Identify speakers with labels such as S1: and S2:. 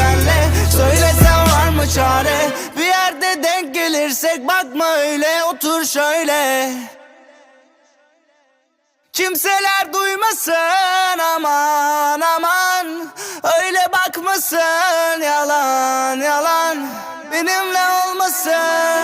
S1: senle. Söylesen var mı çare? Bir yerde denk gelirsek bakma öyle otur şöyle. Kimseler duymasın aman aman. Öyle bakmasın yalan yalan. Benimle olmasın.